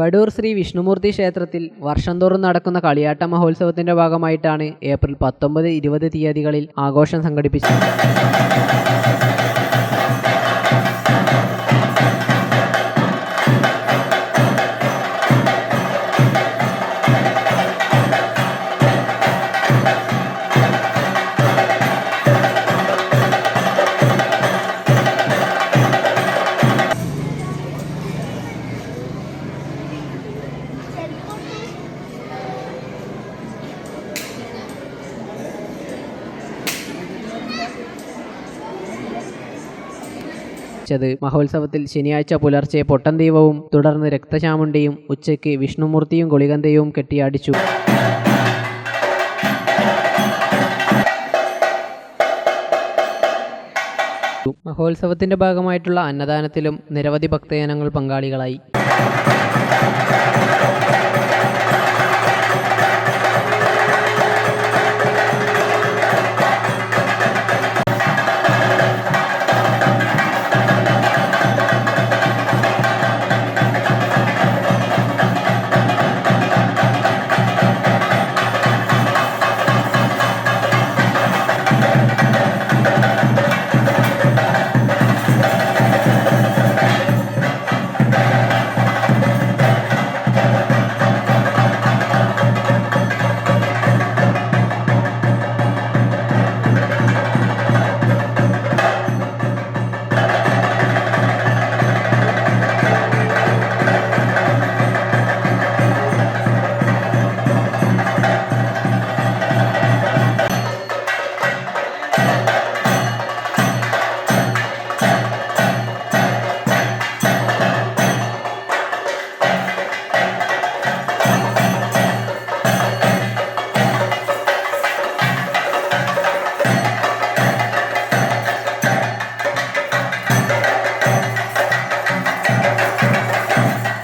ബഡൂർ ശ്രീ വിഷ്ണുമൂർത്തി ക്ഷേത്രത്തിൽ വർഷം തോറും നടക്കുന്ന കളിയാട്ട മഹോത്സവത്തിന്റെ ഭാഗമായിട്ടാണ് ഏപ്രിൽ പത്തൊമ്പത് ഇരുപത് തീയതികളിൽ ആഘോഷം സംഘടിപ്പിച്ചത്. ച്ചത് മഹോത്സവത്തിൽ ശനിയാഴ്ച പുലർച്ചെ പൊട്ടന്തീവവും തുടർന്ന് രക്തചാമുണ്ടിയും ഉച്ചയ്ക്ക് വിഷ്ണുമൂർത്തിയും ഗുളികന്തയും കെട്ടിയാടിച്ചു. മഹോത്സവത്തിന്റെ ഭാഗമായിട്ടുള്ള അന്നദാനത്തിലും നിരവധി ഭക്തജനങ്ങൾ പങ്കാളികളായി.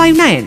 nine